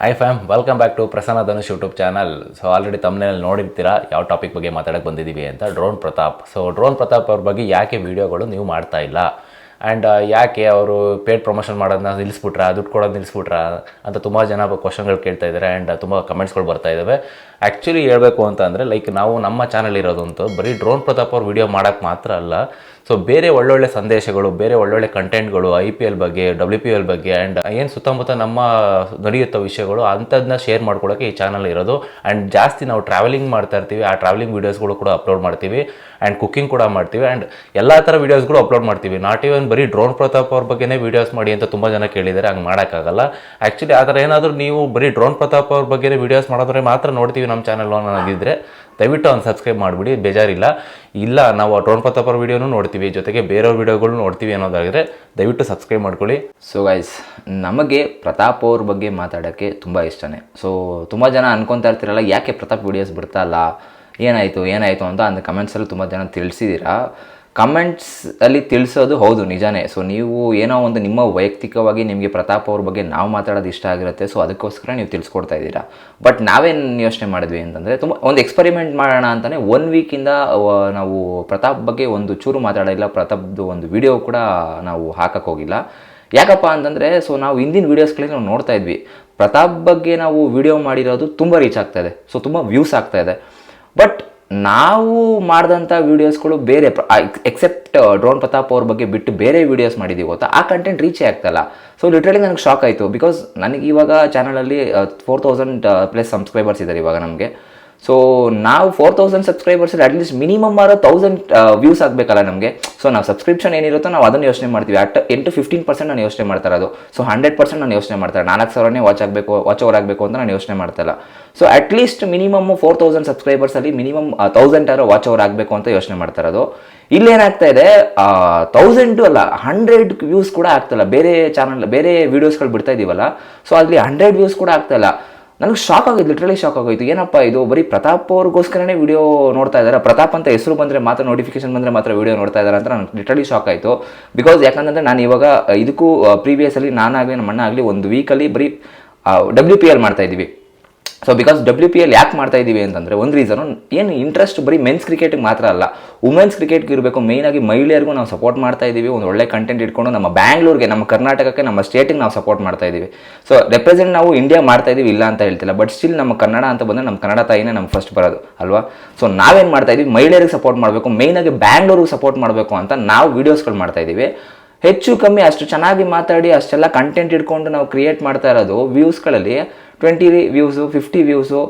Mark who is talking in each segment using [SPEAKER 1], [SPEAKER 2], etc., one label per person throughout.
[SPEAKER 1] Hi fam welcome back to Prasanna Dhanush YouTube channel so already ತಮ್ಮನೇಲಿ ನೋಡಿರ್ತೀರಾ? ಯಾವ topic ಬಗ್ಗೆ ಮಾತಾಡಕ್ಕೆ ಬಂದಿದ್ದೀವಿ ಅಂತ drone Pratap. So drone Pratap ಅವ್ರ ಬಗ್ಗೆ ಯಾಕೆ ವೀಡಿಯೋಗಳು ನೀವು ಮಾಡ್ತಾ ಇಲ್ಲ? ಆ್ಯಂಡ್ ಯಾಕೆ ಅವರು ಪೇಡ್ ಪ್ರಮೋಷನ್ ಮಾಡೋದನ್ನ ನಿಲ್ಲಿಸ್ಬಿಟ್ರಾ? ದುಡ್ಡು ಕೊಡೋದು ನಿಲ್ಲಿಸ್ಬಿಟ್ರಾ? ಅಂತ ತುಂಬ ಜನ ಕ್ವಶನ್ಗಳು ಕೇಳ್ತಾ ಇದ್ದಾರೆ ಆ್ಯಂಡ್ ತುಂಬ ಕಮೆಂಟ್ಸ್ಗಳು ಬರ್ತಾ ಇದ್ದಾವೆ ಆ್ಯಕ್ಚುಲಿ ಹೇಳಬೇಕು ಅಂತಂದರೆ ಲೈಕ್ ನಾವು ನಮ್ಮ ಚಾನಲ್ ಇರೋದಂತೂ ಬರೀ ಡ್ರೋನ್ ಪ್ರತಾಪ್ ಅವ್ರ ವಿಡಿಯೋ ಮಾಡೋಕ್ಕೆ ಮಾತ್ರ ಅಲ್ಲ. ಸೊ ಬೇರೆ ಒಳ್ಳೊಳ್ಳೆ ಸಂದೇಶಗಳು, ಬೇರೆ ಒಳ್ಳೊಳ್ಳೆ ಕಂಟೆಂಟ್ಗಳು ಐ ಪಿ ಎಲ್ ಬಗ್ಗೆ ಡಬ್ಲ್ಯೂ ಪಿ ಎಲ್ ಬಗ್ಗೆ ಆ್ಯಂಡ್ ಏನು ಸುತ್ತಮುತ್ತ ನಮ್ಮ ನಡೆಯುತ್ತೋ ವಿಷಯಗಳು ಅಂಥದ್ದನ್ನ ಶೇರ್ ಮಾಡ್ಕೊಳ್ಳೋಕೆ ಈ ಚಾನಲ್ ಇರೋದು. ಆ್ಯಂಡ್ ಜಾಸ್ತಿ ನಾವು ಟ್ರಾವೆಲಿಂಗ್ ಮಾಡ್ತಾ ಇರ್ತೀವಿ, ಆ ಟ್ರಾವೆಲಿಂಗ್ ವೀಡಿಯೋಸ್ಗಳು ಕೂಡ ಅಪ್ಲೋಡ್ ಮಾಡ್ತೀವಿ ಆ್ಯಂಡ್ ಕುಕ್ಕಿಂಗ್ ಕೂಡ ಮಾಡ್ತೀವಿ ಆ್ಯಂಡ್ ಎಲ್ಲ ಥರ ವೀಡಿಯೋಸ್ಗಳು ಅಪ್ಲೋಡ್ ಮಾಡ್ತೀವಿ. ನಾಟ್ ಈವನ್ ಬರೀ ಡ್ರೋನ್ ಪ್ರತಾಪ್ ಅವ್ರ ಬಗ್ಗೆನೇ ವೀಡಿಯೋಸ್ ಮಾಡಿ ಅಂತ ತುಂಬ ಜನ ಕೇಳಿದ್ದಾರೆ ಹಂಗೆ ಮಾಡೋಕ್ಕಾಗಲ್ಲ. ಆ್ಯಕ್ಚುಲಿ ಆ ಥರ ಏನಾದರೂ ನೀವು ಬರೀ ಡ್ರೋನ್ ಪ್ರತಾಪ್ ಅವ್ರ ಬಗ್ಗೆನೇ ವೀಡಿಯೋಸ್ ಮಾಡೋದ್ರೆ ಮಾತ್ರ ನೋಡ್ತೀವಿ ನಮ್ಮ ಚಾನಲ್ ಆಗಿದ್ದರೆ ದಯವಿಟ್ಟು ಒಂದು ಸಬ್ಸ್ಕ್ರೈಬ್ ಮಾಡಿಬಿಡಿ, ಬೇಜಾರಿಲ್ಲ. ಇಲ್ಲ, ನಾವು ಡ್ರೋನ್ ಪ್ರತಾಪ್ ಅವ್ರ ವೀಡಿಯೋನೂ ನೋಡ್ತೀವಿ, ಜೊತೆಗೆ ಬೇರೆಯವ್ರ ವೀಡಿಯೋಗಳು ನೋಡ್ತೀವಿ ಅನ್ನೋದಾದರೆ ದಯವಿಟ್ಟು ಸಬ್ಸ್ಕ್ರೈಬ್ ಮಾಡ್ಕೊಳ್ಳಿ.
[SPEAKER 2] ಸೊ ಗೈಸ್ ನಮಗೆ ಪ್ರತಾಪ್ ಅವ್ರ ಬಗ್ಗೆ ಮಾತಾಡೋಕ್ಕೆ ತುಂಬ ಇಷ್ಟನೇ. ಸೊ ತುಂಬ ಜನ ಅನ್ಕೊತಾ ಇರ್ತೀರಲ್ಲ, ಯಾಕೆ ಪ್ರತಾಪ್ ವೀಡಿಯೋಸ್ ಬಿಡ್ತಾ ಇಲ್ಲ? ಏನಾಯಿತು ಏನಾಯಿತು ಅಂತ ಅಂದ ಕಮೆಂಟ್ಸಲ್ಲಿ ತುಂಬ ಜನ ತಿಳಿಸಿದ್ದೀರಾ ಕಮೆಂಟ್ಸ್ ಅಲ್ಲಿ ತಿಳಿಸೋದು ಹೌದು, ನಿಜಾನೇ. ಸೊ ನೀವು ಏನೋ ಒಂದು ನಿಮ್ಮ ವೈಯಕ್ತಿಕವಾಗಿ ನಿಮಗೆ ಪ್ರತಾಪ್ ಅವ್ರ ಬಗ್ಗೆ ನಾವು ಮಾತಾಡೋದು ಇಷ್ಟ ಆಗಿರುತ್ತೆ ಸೊ ಅದಕ್ಕೋಸ್ಕರ ನೀವು ತಿಳಿಸ್ಕೊಡ್ತಾ ಇದ್ದೀರಾ? ಬಟ್ ನಾವೇನು ಯೋಚನೆ ಮಾಡಿದ್ವಿ ಅಂತಂದರೆ, ತುಂಬ ಒಂದು ಎಕ್ಸ್ಪರಿಮೆಂಟ್ ಮಾಡೋಣ ಅಂತಲೇ ಒನ್ ವೀಕಿಂದ ನಾವು ಪ್ರತಾಪ್ ಬಗ್ಗೆ ಒಂದು ಚೂರು ಮಾತಾಡೋಲ್ಲ ಪ್ರತಾಪ್ದು ಒಂದು ವಿಡಿಯೋ ಕೂಡ ನಾವು ಹಾಕಕ್ಕೆ ಹೋಗಿಲ್ಲ. ಯಾಕಪ್ಪ ಅಂತಂದರೆ ಸೊ ನಾವು ಹಿಂದಿನ ವೀಡಿಯೋಸ್ಗಳಲ್ಲಿ ನಾವು ನೋಡ್ತಾ ಇದ್ವಿ. ಪ್ರತಾಪ್ ಬಗ್ಗೆ ನಾವು ವಿಡಿಯೋ ಮಾಡಿರೋದು ತುಂಬ ರೀಚ್ ಆಗ್ತಾ ಇದೆ. ಸೊ ತುಂಬ ವ್ಯೂಸ್ ಆಗ್ತಾ ಇದೆ. ಬಟ್ ನಾವು ಮಾಡಿದಂಥ ವೀಡಿಯೋಸ್ಗಳು ಬೇರೆ ಎಕ್ಸೆಪ್ಟ್ ಡ್ರೋನ್ ಪ್ರತಾಪ್ ಅವ್ರ ಬಗ್ಗೆ ಬಿಟ್ಟು ಬೇರೆ ವೀಡಿಯೋಸ್ ಮಾಡಿದ್ದೀವಿ ಗೊತ್ತಾ? ಆ ಕಂಟೆಂಟ್ ರೀಚೇ ಆಗ್ತಲ್ಲ. ಸೊ ಲಿಟ್ರಲಿ ನನಗೆ ಶಾಕ್ ಆಯಿತು. ಬಿಕಾಸ್ ನನಗೆ ಇವಾಗ ಚಾನಲಲ್ಲಿ ಫೋರ್ ತೌಸಂಡ್ ಪ್ಲಸ್ ಸಬ್ಸ್ಕ್ರೈಬರ್ಸ್ ಇದ್ದಾರೆ ಇವಾಗ ನಮಗೆ. ಸೊ ನಾವು ಫೋರ್ ತೌಸಂಡ್ ಸಬ್ಸ್ಕ್ರೈಬರ್ಸಲ್ಲಿ ಅಟ್ಲೀಸ್ಟ್ ಮಿನಿಮಮ್ ಆರ ತೌಸಂಡ್ ವ್ಯೂಸ್ ಆಗಬೇಕಲ್ಲ ನಮಗೆ. ಸೊ ನಾವು ಸಬ್ಸ್ಕ್ರಿಪ್ಷನ್ ಏನಿರುತ್ತೋ ನಾವು ಅದನ್ನು ಯೋಚನೆ ಮಾಡ್ತೀವಿ. ಅಟ್ ಎಂಟು ಫಿಫ್ಟೀನ್ ಪರ್ಸೆಂಟ್ ನಾನು ಯೋಚನೆ ಮಾಡ್ತಾ ಅದು ಸೊ ಹಂಡ್ರೆಡ್ ಪರ್ಸೆಂಟ್ ನಾನು ಯೋಚನೆ ಮಾಡ್ತಾರೆ ನಾಲ್ಕು ಸಾವಿರನೇ ವಾಚ್ ಆಗಬೇಕು ವಾಚ್ ಓವರ್ ಆಗಬೇಕು ಅಂತ ನಾನು ಯೋಚನೆ ಮಾಡ್ತಾ so at least minimum four thousand ಸಬ್ಸ್ಕ್ರೈಬರ್ಸಲ್ಲಿ minimum thousand ಆರೋ ವಾಚ್ ಓವರ್ ಆಗಬೇಕು ಅಂತ ಯೋಚನೆ ಮಾಡ್ತಾ ಇರೋದು. ಇಲ್ಲೇನಾಗ್ತಾ ಇದೆ? ತೌಸಂಡು ಅಲ್ಲ ಹಂಡ್ರೆಡ್ ವ್ಯೂಸ್ ಕೂಡ ಆಗ್ತಲ್ಲ ಬೇರೆ ಚಾನಲ್ ಬೇರೆ ವೀಡಿಯೋಸ್ಗಳು ಬಿಡ್ತಾ ಇದೀವಲ್ಲ. ಸೊ ಅಲ್ಲಿ ಹಂಡ್ರೆಡ್ ವ್ಯೂಸ್ ಕೂಡ ಆಗ್ತಾ ಇಲ್ಲ. ನನಗೆ ಶಾಕ್ ಆಗೋಯ್ತು ಲಿಟ್ರಲಿ ಶಾಕ್ ಆಗೋಯ್ತು. ಏನಪ್ಪ ಇದು? ಬರೀ ಪ್ರತಾಪ್ ಅವ್ರಿಗೋಸ್ಕರನೇ ವಿಡಿಯೋ ನೋಡ್ತಾ ಇದ್ದಾರೆ ಪ್ರತಾಪ್ ಅಂತ ಹೆಸರು ಬಂದರೆ ಮಾತ್ರ ನೋಟಿಫಿಕೇಶನ್ ಬಂದರೆ ಮಾತ್ರ ವಿಡಿಯೋ ನೋಡ್ತಾ ಇದ್ದಾರೆ ಅಂತ ನನಗೆ ಲಿಟ್ರಲಿ ಶಾಕ್ ಆಯಿತು. ಬಿಕಾಸ್ ಯಾಕಂದರೆ ನಾನು ಇವಾಗ ಇದಕ್ಕೂ ಪ್ರೀವಿಯಸ್ಸಲ್ಲಿ ನಾನಾಗಲಿ ನಮ್ಮ ಅಣ್ಣ ಆಗಲಿ, ಒಂದು ವೀಕಲ್ಲಿ ಬರೀ ಡಬ್ಲ್ಯೂ ಪಿ ಎಲ್ ಮಾಡ್ತಾ so because W P L ಯಾಕೆ ಮಾಡ್ತಾ ಇದ್ದೀವಿ ಅಂತಂದರೆ ಒಂದು ರೀಸನು ಏನು ಇಂಟ್ರೆಸ್ಟ್ ಬರೀ ಮೆನ್ಸ್ ಕ್ರಿಕೆಟಿಗೆ ಮಾತ್ರ ಅಲ್ಲ ವುಮೆನ್ಸ್ ಕ್ರಿಕೆಟ್ಗೆ ಇರಬೇಕು ಮೇಯ್ನಾಗಿ ಮಹಿಳೆಯರಿಗೂ ನಾವು ಸಪೋರ್ಟ್ ಮಾಡ್ತಾ ಇದ್ದೀವಿ ಒಂದು ಒಳ್ಳೆ ಕಂಟೆಂಟ್ ಇಟ್ಕೊಂಡು ನಮ್ಮ ಬ್ಯಾಂಗ್ಳೂರಿಗೆ ನಮ್ಮ ಕರ್ನಾಟಕಕ್ಕೆ, ನಮ್ಮ ಸ್ಟೇಟಿಗೆ ನಾವು ಸಪೋರ್ಟ್ ಮಾಡ್ತಾ ಇದ್ದೀವಿ ಸೊ ರೆಪ್ರೆಸೆಂಟ್ ನಾವು ಇಂಡಿಯಾ ಮಾಡ್ತಾ ಇದ್ದೀವಿ ಇಲ್ಲ ಅಂತ ಹೇಳ್ತಿಲ್ಲ ಬಟ್ ಸ್ಟಿಲ್ ನಮ್ಮ ಕನ್ನಡ ಅಂತ ಬಂದರೆ ನಮ್ಮ ಕನ್ನಡ ತಾಯಿನೇ ನಮ್ಗೆ ಫಸ್ಟ್ ಬರೋದು, ಅಲ್ವಾ? ಸೊ ನಾವೇನು ಮಾಡ್ತಾ ಇದ್ದೀವಿ ಮಹಿಳೆಯರಿಗೆ ಸಪೋರ್ಟ್ ಮಾಡಬೇಕು ಮೇಯ್ನಾಗಿ ಬ್ಯಾಂಗ್ಳೂರಿಗೆ ಸಪೋರ್ಟ್ ಮಾಡಬೇಕು ಅಂತ ನಾವು ವೀಡಿಯೋಸ್ಗಳು ಮಾಡ್ತಾ ಇದ್ದೀವಿ ಹೆಚ್ಚು ಕಮ್ಮಿ ಅಷ್ಟು ಚೆನ್ನಾಗಿ ಮಾತಾಡಿ ಅಷ್ಟೆಲ್ಲ ಕಂಟೆಂಟ್ ಇಟ್ಕೊಂಡು ನಾವು ಕ್ರಿಯೇಟ್ ಮಾಡ್ತಾ ಇರೋದು ವ್ಯೂಸ್ಗಳಲ್ಲಿ twenty views fifty views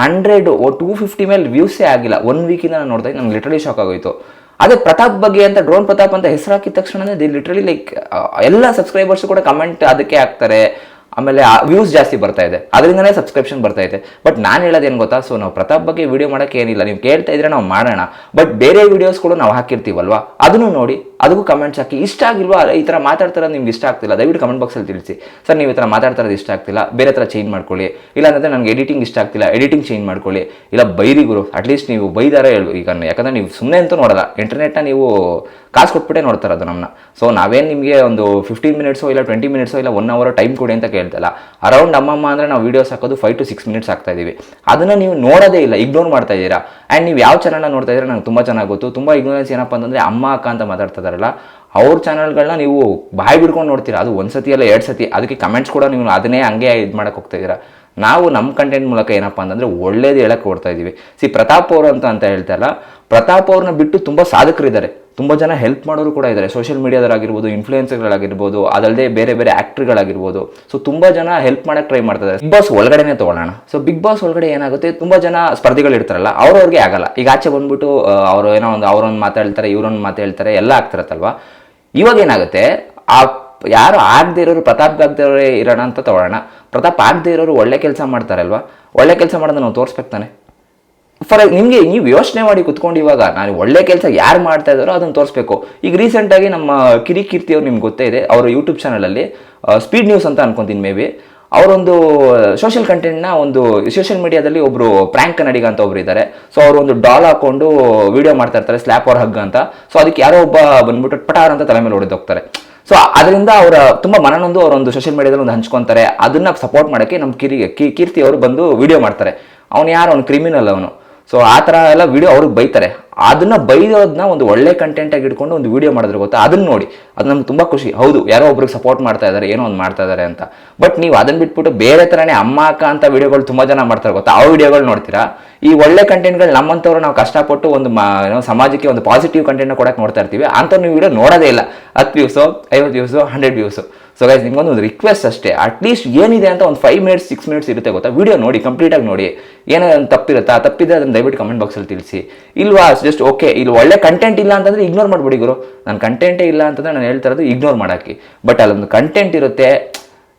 [SPEAKER 2] hundred two fifty ಮೇಲೆ ವ್ಯೂಸೇ ಆಗಿಲ್ಲ. ಒನ್ ವೀಕಿಂದ ನಾನು ನೋಡ್ತಾ ನಂಗೆ ಲಿಟ್ರಲಿ ಶಾಕ್ ಆಗೋಯ್ತು. ಅದೇ ಪ್ರತಾಪ್ ಬಗ್ಗೆ ಅಂತ ಡ್ರೋನ್ ಪ್ರತಾಪ್ ಅಂತ ಹೆಸರು ಹಾಕಿದ ತಕ್ಷಣ ದಿ ಲಿಟ್ರಲಿ ಲೈಕ್ ಎಲ್ಲ ಸಬ್ಸ್ಕ್ರೈಬರ್ಸ್ ಕೂಡ ಕಮೆಂಟ್ ಅದಕ್ಕೆ ಹಾಕ್ತಾರೆ. ಆಮೇಲೆ ವ್ಯೂಸ್ ಜಾಸ್ತಿ ಬರ್ತಾ ಇದೆ. ಅದರಿಂದನೇ ಸಬ್ಸ್ಕ್ರಿಪ್ಷನ್ ಬರ್ತಾ ಇದೆ. ಬಟ್ ನಾನು ಹೇಳೋದೇನು ಗೊತ್ತಾ? ಸೊ ನಾವು ಪ್ರತಾಪ್ ಬಗ್ಗೆ ವಿಡಿಯೋ ಮಾಡೋಕ್ಕೆ ಏನಿಲ್ಲ. ನೀವು ಕೇಳ್ತಾ ಇದ್ರೆ ನಾವು ಮಾಡೋಣ. ಬಟ್ ಬೇರೆ ವಿಡಿಯೋಸ್ ಕೂಡ ನಾವು ಹಾಕಿರ್ತೀವಲ್ವಾ? ಅದನ್ನು ನೋಡಿ ಅದಕ್ಕೂ ಕಮೆಂಟ್ಸ್ ಹಾಕಿ. ಇಷ್ಟ ಆಗಿಲ್ವಾ? ಈ ಥರ ಮಾತಾಡ್ತಾರ ನಿಮ್ಗೆ ಇಷ್ಟ ಆಗ್ತಿಲ್ಲ. ದಯವಿಟ್ಟು ಕಮೆಂಟ್ ಬಾಕ್ಸಲ್ಲಿ ತಿಳಿಸಿ. ಸರ್, ನೀವು ಈ ಥರ ಮಾತಾಡ್ತಾರದು ಇಷ್ಟ ಆಗ್ತಿಲ್ಲ. ಬೇರೆ ಥರ ಚೇಂಜ್ ಮಾಡ್ಕೊಳ್ಳಿ. ಇಲ್ಲ ಅಂದರೆ ನನಗೆ ಎಡಿಟಿಂಗ್ ಇಷ್ಟ ಆಗ್ತಿಲ್ಲ. ಎಡಿಟಿಂಗ್ ಚೇಂಜ್ ಮಾಡ್ಕೊಳ್ಳಿ. ಇಲ್ಲ, ಬೈರಿ ಗುರು. ಅಟ್ಲೀಸ್ಟ್ ನೀವು ಬೈದಾರ ಹೇಳು. ಈಗ ಯಾಕಂದರೆ ನೀವು ಸುಮ್ಮನೆ ಅಂತೂ ನೋಡಲ್ಲ. ಇಂಟರ್ನೆಟ್ನ ನೀವು ಕಾಸು ಕೊಟ್ಬಿಟ್ಟೇ ನೋಡ್ತಾರೆ ಅದು ನಮ್ಮನ್ನ ಸೊ ನಾವೇನು ನಿಮಗೆ ಒಂದು ಫಿಫ್ಟೀನ್ ಮಿನಿಟ್ಸೋ ಇಲ್ಲ ಟ್ವೆಂಟಿ ಮಿನಿಟ್ಸೋ ಇಲ್ಲ ಒನ್ ಅವರ್ ಟೈಮ್ ಕೊಡಿ ಅಂತ ಕೇಳ್ತಲ್ಲ. ಅರೌಂಡ್ ಅಮ್ಮಮ್ಮ ಅಂದರೆ ನಾವು ವೀಡಿಯೋಸ್ ಹಾಕೋದು ಫೈವ್ ಟು ಸಿಕ್ಸ್ ಮಿನಿಟ್ಸ್ ಆಗ್ತಾ ಇದ್ದೀವಿ. ಅದನ್ನು ನೀವು ನೋಡೋದೇ ಇಲ್ಲ. ಇಗ್ನೋರ್ ಮಾಡ್ತಾ ಇದ್ದೀರಾ. ಆ್ಯಂಡ್ ನೀವು ಯಾವ ಚಾನಲ್ನ ನೋಡ್ತಾ ಇದ್ದೀರಾ? ನಂಗೆ ತುಂಬ ಚೆನ್ನಾಗಿ ಗೊತ್ತು. ತುಂಬ ಇಗ್ನೋರೆನ್ಸ್ ಏನಪ್ಪ ಅಂತಂದರೆ ಅಮ್ಮ, ಅಕ್ಕ ಅಂತ ಮಾತಾಡ್ತಾ ಇದಾರಲ್ಲ, ಅವ್ರ ಚಾನಲ್ಗಳನ್ನ ನೀವು ಬಾಯಿ ಬಿಡ್ಕೊಂಡು ನೋಡ್ತೀರಾ? ಅದು ಒಂದು ಸತಿ ಅಲ್ಲ ಎರಡು ಸತಿ ಅದಕ್ಕೆ ಕಮೆಂಟ್ಸ್ ಕೂಡ ನೀವು ಅದನ್ನೇ ಹಂಗೆ ಇದು ಮಾಡೋಕ್ಕೆ ಹೋಗ್ತಾ ಇದ್ದೀರಾ? ನಾವು ನಮ್ಮ ಕಂಟೆಂಟ್ ಮೂಲಕ ಏನಪ್ಪ ಅಂತಂದರೆ ಒಳ್ಳೇದು ಹೇಳಕ್ಕೆ ಕೊಡ್ತಾ ಇದ್ದೀವಿ ಸಿ ಪ್ರತಾಪ್ ಅವರು ಅಂತ ಅಂತ ಹೇಳ್ತಾರಲ್ಲ ಪ್ರತಾಪ್ ಅವ್ರನ್ನ ಬಿಟ್ಟು ತುಂಬ ಸಾಧಕರಿದ್ದಾರೆ. ತುಂಬ ಜನ ಹೆಲ್ಪ್ ಮಾಡೋರು ಕೂಡ ಇದ್ದಾರೆ. ಸೋಷಿಯಲ್ ಮೀಡಿಯಾದಾಗಿರ್ಬೋದು ಇನ್ಫ್ಲೂಯೆನ್ಸರ್ಗಳಾಗಿರ್ಬೋದು ಅದಲ್ಲದೆ ಬೇರೆ ಬೇರೆ ಆ್ಯಕ್ಟ್ರ್ಗಳಾಗಿರ್ಬೋದು ಸೊ ತುಂಬ ಜನ ಹೆಲ್ಪ್ ಮಾಡೋಕ್ಕೆ ಟ್ರೈ ಮಾಡ್ತಾರೆ ಬಿಗ್ ಬಾಸ್ ಒಳಗಡೆನೆ ತೊಗೊಳ್ಳೋಣ. ಸೊ ಬಿಗ್ ಬಾಸ್ ಒಳಗಡೆ ಏನಾಗುತ್ತೆ? ತುಂಬ ಜನ ಸ್ಪರ್ಧಿಗಳು ಇರ್ತಾರಲ್ಲ, ಅವ್ರವ್ರಿಗೆ ಆಗಲ್ಲ. ಈಗ ಆಚೆ ಬಂದ್ಬಿಟ್ಟು ಅವರು ಏನೋ ಒಂದು ಅವರೊಂದು ಮಾತಾಡ್ತಾರೆ, ಇವರೊಂದು ಮಾತಾಡ್ತಾರೆ, ಎಲ್ಲ ಆಗ್ತಿರತ್ತಲ್ವಾ? ಇವಾಗ ಏನಾಗುತ್ತೆ? ಆ, ಯಾರು ಆಗದೆ ಇರೋರು ಪ್ರತಾಪ್ ಆಗದೆ ಇರೋಣ ಅಂತ ತೊಗೊಳ್ಳೋಣ. ಪ್ರತಾಪ್ ಆಗದೆ ಇರೋರು ಒಳ್ಳೆ ಕೆಲಸ ಮಾಡ್ತಾರಲ್ವಾ? ಒಳ್ಳೆ ಕೆಲಸ ಮಾಡೋದನ್ನ ನಾವು ತೋರಿಸ್ಬೇಕು ತಾನೆ. ಫಾರ್ ನಿಮಗೆ ನೀವು ಯೋಚನೆ ಮಾಡಿ ಕುತ್ಕೊಂಡು ಇವಾಗ ನಾನು ಒಳ್ಳೆ ಕೆಲಸ ಯಾರು ಮಾಡ್ತಾ ಇದ್ದಾರೋ ಅದನ್ನು ತೋರಿಸ್ಬೇಕು. ಈಗ ರೀಸೆಂಟಾಗಿ ನಮ್ಮ ಕಿರಿಕೀರ್ತಿ ಅವ್ರು ನಿಮ್ಗೆ ಗೊತ್ತೇ ಇದೆ. ಅವರ ಯೂಟ್ಯೂಬ್ ಚಾನಲಲ್ಲಿ ಸ್ಪೀಡ್ ನ್ಯೂಸ್ ಅಂತ ಅನ್ಕೊಂತೀನಿ ಮೇ ಬಿ ಅವರೊಂದು ಸೋಷಿಯಲ್ ಕಂಟೆಂಟ್ನ ಒಂದು ಸೋಷಿಯಲ್ ಮೀಡಿಯಾದಲ್ಲಿ ಒಬ್ಬರು ಪ್ರ್ಯಾಂಕ್ ಕನ್ನಡಿಗ ಅಂತ ಒಬ್ರು ಇದ್ದಾರೆ ಸೊ ಅವರು ಒಂದು ಡಾಲ್ ಹಾಕೊಂಡು ವಿಡಿಯೋ ಮಾಡ್ತಾ ಇರ್ತಾರೆ ಸ್ಲ್ಯಾಪ್ ಅವರ್ ಹಗ್ ಅಂತ. ಸೊ ಅದಕ್ಕೆ ಯಾರೋ ಒಬ್ಬ ಬಂದ್ಬಿಟ್ಟು ಪಟಾರ್ ಅಂತ ತಲೆ ಮೇಲೆ ಹೊಡೆದು ಹೋಗ್ತಾರೆ. ಸೊ ಅದರಿಂದ ಅವರ ತುಂಬ ಮನನೊಂದು ಅವರೊಂದು ಸೋಷಿಯಲ್ ಮೀಡಿಯಾದಲ್ಲಿ ಒಂದು ಹಂಚ್ಕೊತಾರೆ. ಅದನ್ನ ಸಪೋರ್ಟ್ ಮಾಡೋಕ್ಕೆ ನಮ್ಮ ಕಿರಿ ಕೀರ್ತಿ ಅವರು ಬಂದು ವಿಡಿಯೋ ಮಾಡ್ತಾರೆ. ಅವನು ಯಾರು? ಅವ್ನು ಕ್ರಿಮಿನಲ್ ಅವನು. ಸೊ ಆ ಥರ ಎಲ್ಲ ವೀಡಿಯೋ ಅವ್ರಿಗೆ ಬೈತಾರೆ. ಅದನ್ನ ಬೈಯೋದನ್ನ ಒಂದು ಒಳ್ಳೆ ಕಂಟೆಂಟ್ ಆಗಿ ಇಟ್ಕೊಂಡು ಒಂದು ವಿಡಿಯೋ ಮಾಡಿದ್ರೆ ಗೊತ್ತಾ? ಅದನ್ನ ನೋಡಿ. ಅದು ನಮ್ಗೆ ತುಂಬ ಖುಷಿ. ಹೌದು, ಯಾರೋ ಒಬ್ರಿಗೆ ಸಪೋರ್ಟ್ ಮಾಡ್ತಾ ಇದ್ದಾರೆ ಏನೋ ಒಂದು ಮಾಡ್ತಾ ಇದ್ದಾರೆ ಅಂತ. ಬಟ್ ನೀವು ಅದನ್ನ ಬಿಟ್ಬಿಟ್ಟು ಬೇರೆ ಥರನೇ ಅಮ್ಮ, ಅಕ್ಕ ಅಂತ ವೀಡಿಯೋಗಳು ತುಂಬ ಜನ ಮಾಡ್ತಾರೆ ಗೊತ್ತಾ? ಆ ವೀಡಿಯೋಗಳು ನೋಡ್ತೀರಾ? ಈ ಒಳ್ಳೆ ಕಂಟೆಂಟ್ಗಳು ನಮ್ಮಂಥವ್ರು ನಾವು ಕಷ್ಟಪಟ್ಟು ಒಂದು ಮಾ- ಸಮಾಜಕ್ಕೆ ಒಂದು ಪಾಸಿಟಿವ್ ಕಂಟೆಂಟ್ನ ಕೊಡೋಕೆ ನೋಡ್ತಾ ಇರ್ತೀವಿ. ಅಂಥವ್ರು ನೀವು ವಿಡಿಯೋ ನೋಡೋದೇ ಇಲ್ಲ. ಹತ್ತು ವ್ಯೂಸು ಐವತ್ತು views hundred views so guys ನಿಮ್ಗೊಂದು ಒಂದು ರಿಕ್ವೆಸ್ಟ್ ಅಷ್ಟೇ ಅಟ್ಲೀಸ್ಟ್ ಏನಿದೆ ಅಂತ ಒಂದು ಫೈವ್ ಮಿನಿಟ್ಸ್ ಸಿಕ್ಸ್ ಮಿನಿಟ್ಸ್ ಇರುತ್ತೆ ಗೊತ್ತಾ? ವಿಡಿಯೋ ನೋಡಿ ಕಂಪ್ಲೀಟಾಗಿ ನೋಡಿ. ಏನೋ ಒಂದು ತಪ್ಪಿರುತ್ತಾ? ತಪ್ಪಿದ್ರೆ ಅದನ್ನು ದಯವಿಟ್ಟು ಕಮೆಂಟ್ ಬಾಕ್ಸಲ್ಲಿ ತಿಳಿಸಿ. ಇಲ್ವಾ? ಜಸ್ಟ್ ಓಕೆ ಇಲ್ಲಿ ಒಳ್ಳೆ ಕಂಟೆಂಟ್ ಇಲ್ಲ ಅಂತಂದ್ರೆ ಇಗ್ನೋರ್ ಮಾಡ್ಬಿಡಿ ಗುರು. ನಾನು ಕಂಟೆಂಟೇ ಇಲ್ಲ ಅಂತಂದ್ರೆ ನಾನು ಹೇಳ್ತಾ ಇರೋದು ಇಗ್ನೋರ್ ಮಾಡೋಕ್ಕೆ ಬಟ್ ಅಲ್ಲೊಂದು ಕಂಟೆಂಟ್ ಇರುತ್ತೆ,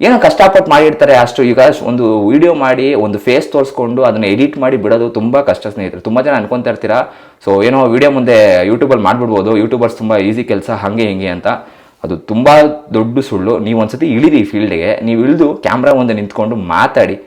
[SPEAKER 2] ಏನೋ ಕಷ್ಟಪಟ್ಟು ಮಾಡಿರ್ತಾರೆ ಅಷ್ಟು. ಈಗ ಒಂದು ವಿಡಿಯೋ ಮಾಡಿ, ಒಂದು ಫೇಸ್ ತೋರಿಸ್ಕೊಂಡು ಅದನ್ನ ಎಡಿಟ್ ಮಾಡಿ ಬಿಡೋದು ತುಂಬ ಕಷ್ಟ ಸ್ನೇಹಿತರು. ತುಂಬ ಜನ ಅನ್ಕೊಂತಾ ಇರ್ತೀರಾ? ಸೊ ಏನೋ ವಿಡಿಯೋ ಮುಂದೆ ಯೂಟ್ಯೂಬಲ್ಲಿ ಮಾಡಿಬಿಡ್ಬೋದು. ಯೂಟ್ಯೂಬರ್ಸ್ ತುಂಬ ಈಸಿ ಕೆಲಸ, ಹಾಗೆ ಹಿಂಗೆ ಅಂತ. ಅದು ತುಂಬ ದೊಡ್ಡ ಸುಳ್ಳು. ನೀವು ಒಂದ್ಸತಿ ಇಳಿರಿ ಫೀಲ್ಡ್ಗೆ. ನೀವು ಇಳಿದು ಕ್ಯಾಮ್ರಾ ಮುಂದೆ ನಿಂತ್ಕೊಂಡು ಮಾತಾಡಿ.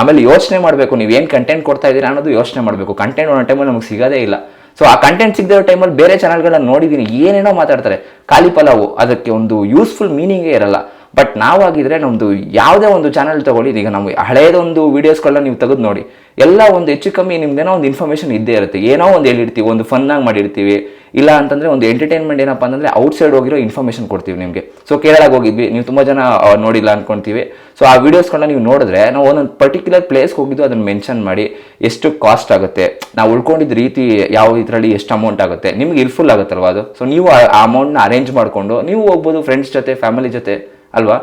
[SPEAKER 2] ಆಮೇಲೆ ಯೋಚನೆ ಮಾಡಬೇಕು, ನೀವು ಏನು ಕಂಟೆಂಟ್ ಕೊಡ್ತಾ ಇದ್ದೀರಾ ಅನ್ನೋದು ಯೋಚನೆ ಮಾಡಬೇಕು. ಕಂಟೆಂಟ್ ಒಂದೊಂದು ಟೈಮಲ್ಲಿ ನಮಗೆ ಸಿಗೋದೇ ಇಲ್ಲ. ಸೊ ಆ ಕಂಟೆಂಟ್ ಸಿಗದಿರೋ ಟೈಮಲ್ಲಿ ಬೇರೆ ಚಾನಲ್ಗಳನ್ನ ನೋಡಿದ್ದೀನಿ ಏನೇನೋ ಮಾತಾಡ್ತಾರೆ. ಖಾಲಿ ಪಲಾವು, ಅದಕ್ಕೆ ಒಂದು ಯೂಸ್ಫುಲ್ ಮೀನಿಂಗೇ ಇರಲ್ಲ. ಬಟ್ ನಾವಾಗಿದ್ರೆ ನಮ್ಮದು ಯಾವುದೇ ಒಂದು ಚಾನಲ್ ತಗೊಳ್ಳಿ ಈಗ ನಾವು ಹಳೆಯದೊಂದು ವೀಡಿಯೋಸ್ಗಳನ್ನ ನೀವು ತೆಗೆದು ನೋಡಿ. ಎಲ್ಲ ಒಂದು ಹೆಚ್ಚು ಕಮ್ಮಿ ನಿಮ್ದೇನೋ ಒಂದು ಇನ್ಫಾರ್ಮೇಷನ್ ಇದ್ದೇ ಇರುತ್ತೆ. ಏನೋ ಒಂದು ಹೇಳಿರ್ತೀವಿ, ಒಂದು ಫನ್ನಾಗಿ ಮಾಡಿರ್ತೀವಿ. ಇಲ್ಲ ಅಂತಂದ್ರೆ ಒಂದು ಎಂಟರ್ಟೈನ್ಮೆಂಟ್ ಏನಪ್ಪ ಅಂತಂದ್ರೆ ಔಟ್ಸೈಡ್ ಹೋಗಿರೋ ಇನ್ಫಾರ್ಮೇಷನ್ ಕೊಡ್ತೀವಿ ನಿಮಗೆ. ಸೊ ಕೇರಳ ಹೋಗಿದ್ವಿ. ನೀವು ತುಂಬ ಜನ ನೋಡಿಲ್ಲ ಅನ್ಕೊಂತೀವಿ. ಸೊ ಆ ವೀಡಿಯೋಸ್ಗಳನ್ನ ನೀವು ನೋಡಿದ್ರೆ ನಾವು ಒಂದೊಂದು ಪರ್ಟಿಕ್ಯುಲರ್ ಪ್ಲೇಸ್ಗೆ ಹೋಗಿದ್ದು ಅದನ್ನು ಮೆನ್ಷನ್ ಮಾಡಿ ಎಷ್ಟು ಕಾಸ್ಟ್ ಆಗುತ್ತೆ. ನಾವು ಉಳ್ಕೊಂಡಿದ್ದ ರೀತಿ ಯಾವ ಇದರಲ್ಲಿ ಎಷ್ಟು ಅಮೌಂಟ್ ಆಗುತ್ತೆ. ನಿಮ್ಗೆ ಇಲ್ಫುಲ್ ಆಗುತ್ತಲ್ವ ಅದು? ಸೊ ನೀವು ಆ ಅಮೌಂಟ್ನ ಅರೇಂಜ್ ಮಾಡಿಕೊಂಡು ನೀವು ಹೋಗ್ಬೋದು ಫ್ರೆಂಡ್ಸ್ ಜೊತೆ ಫ್ಯಾಮಿಲಿ ಜೊತೆ. ಅಲ್ವಾ?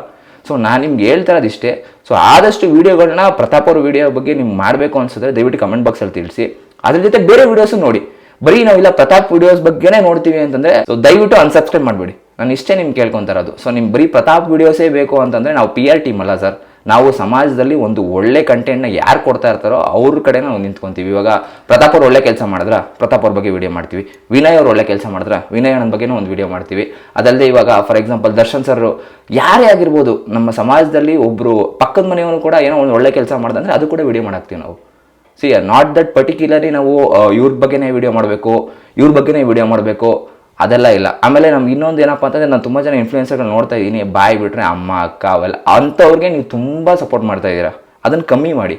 [SPEAKER 2] ಸೊ ನಾನು ನಿಮ್ಗೆ ಹೇಳ್ತಾ ಇರೋದು ಇಷ್ಟೇ ಸೊ ಆದಷ್ಟು ವೀಡಿಯೋಗಳನ್ನ ಪ್ರತಾಪ್ ಅವ್ರ ವಿಡಿಯೋ ಬಗ್ಗೆ ನಿಮ್ಗೆ ಮಾಡಬೇಕು ಅನ್ಸಿದ್ರೆ ದಯವಿಟ್ಟು ಕಮೆಂಟ್ ಬಾಕ್ಸಲ್ಲಿ ತಿಳಿಸಿ. ಅದ್ರ ಜೊತೆ ಬೇರೆ ವೀಡಿಯೋಸು ನೋಡಿ. ಬರೀ ನಾವಿಲ್ಲ ಪ್ರತಾಪ್ ವೀಡಿಯೋಸ್ ಬಗ್ಗೆನೇ ನೋಡ್ತೀವಿ ಅಂತಂದ್ರೆ ಸೊ ದಯವಿಟ್ಟು ಅನ್ಸಬ್ಸ್ಕ್ರೈಬ್ ಮಾಡಿಬಿಡಿ. ನಾನು ಇಷ್ಟೇ ನಿಮ್ಗೆ ಕೇಳ್ಕೊಂತಾರದು ಸೊ ನಿಮ್ಗೆ ಬರೀ ಪ್ರತಾಪ್ ವೀಡಿಯೋಸೇ ಬೇಕು ಅಂತಂದ್ರೆ, ನಾವು ಪಿ ಆರ್ ಟೀಮ್ ಅಲ್ಲ ಸರ್ ನಾವು ಸಮಾಜದಲ್ಲಿ ಒಂದು ಒಳ್ಳೆ ಕಂಟೆಂಟ್ನ ಯಾರು ಕೊಡ್ತಾ ಇರ್ತಾರೋ ಅವ್ರ ಕಡೆ ನಾವು ನಿಂತ್ಕೊಂತೀವಿ. ಇವಾಗ ಪ್ರತಾಪ್ ಅವ್ರು ಒಳ್ಳೆ ಕೆಲಸ ಮಾಡಿದ್ರ? ಪ್ರತಾಪ್ ಅವ್ರ ಬಗ್ಗೆ ವಿಡಿಯೋ ಮಾಡ್ತೀವಿ. ವಿನಯ್ ಅವ್ರು ಒಳ್ಳೆ ಕೆಲಸ ಮಾಡಿದ್ರ? ವಿನಯ್ ಅಣ್ಣನ ಬಗ್ಗೆನೂ ಒಂದು ವಿಡಿಯೋ ಮಾಡ್ತೀವಿ. ಅದಲ್ಲದೆ ಇವಾಗ ಫಾರ್ ಎಕ್ಸಾಂಪಲ್ ದರ್ಶನ್ ಸರ್ ಯಾರೇ ಆಗಿರ್ಬೋದು ನಮ್ಮ ಸಮಾಜದಲ್ಲಿ ಒಬ್ಬರು ಪಕ್ಕದ ಮನೆಯವನು ಕೂಡ ಏನೋ ಒಂದು ಒಳ್ಳೆ ಕೆಲಸ ಮಾಡ್ದಂದ್ರೆ ಅದು ಕೂಡ ವಿಡಿಯೋ ಮಾಡಾಕ್ತೀವಿ ನಾವು. ಸಿ ನಾಟ್ ದಟ್ ಪರ್ಟಿಕ್ಯುಲರ್ಲಿ ನಾವು ಇವ್ರ ಬಗ್ಗೆನೇ ವಿಡಿಯೋ ಮಾಡಬೇಕು, ಇವ್ರ ಬಗ್ಗೆನೇ ವಿಡಿಯೋ ಮಾಡಬೇಕು. ಅದೆಲ್ಲ ಇಲ್ಲ. ಆಮೇಲೆ ನಮ್ಗೆ ಇನ್ನೊಂದು ಏನಪ್ಪ ಅಂತಂದರೆ ನಾನು ತುಂಬ ಜನ ಇನ್ಫ್ಲೂಯೆನ್ಸರ್ಗಳು ನೋಡ್ತಾ ಇದ್ದೀನಿ ಬಾಯ್ ಬಿಟ್ರೆ ಅಮ್ಮ, ಅಕ್ಕ, ಅವೆಲ್ಲ ಅಂಥವ್ರಿಗೆ ನೀವು ತುಂಬ ಸಪೋರ್ಟ್ ಮಾಡ್ತಾ ಇದ್ದೀರಾ ಅದನ್ನು ಕಮ್ಮಿ ಮಾಡಿ.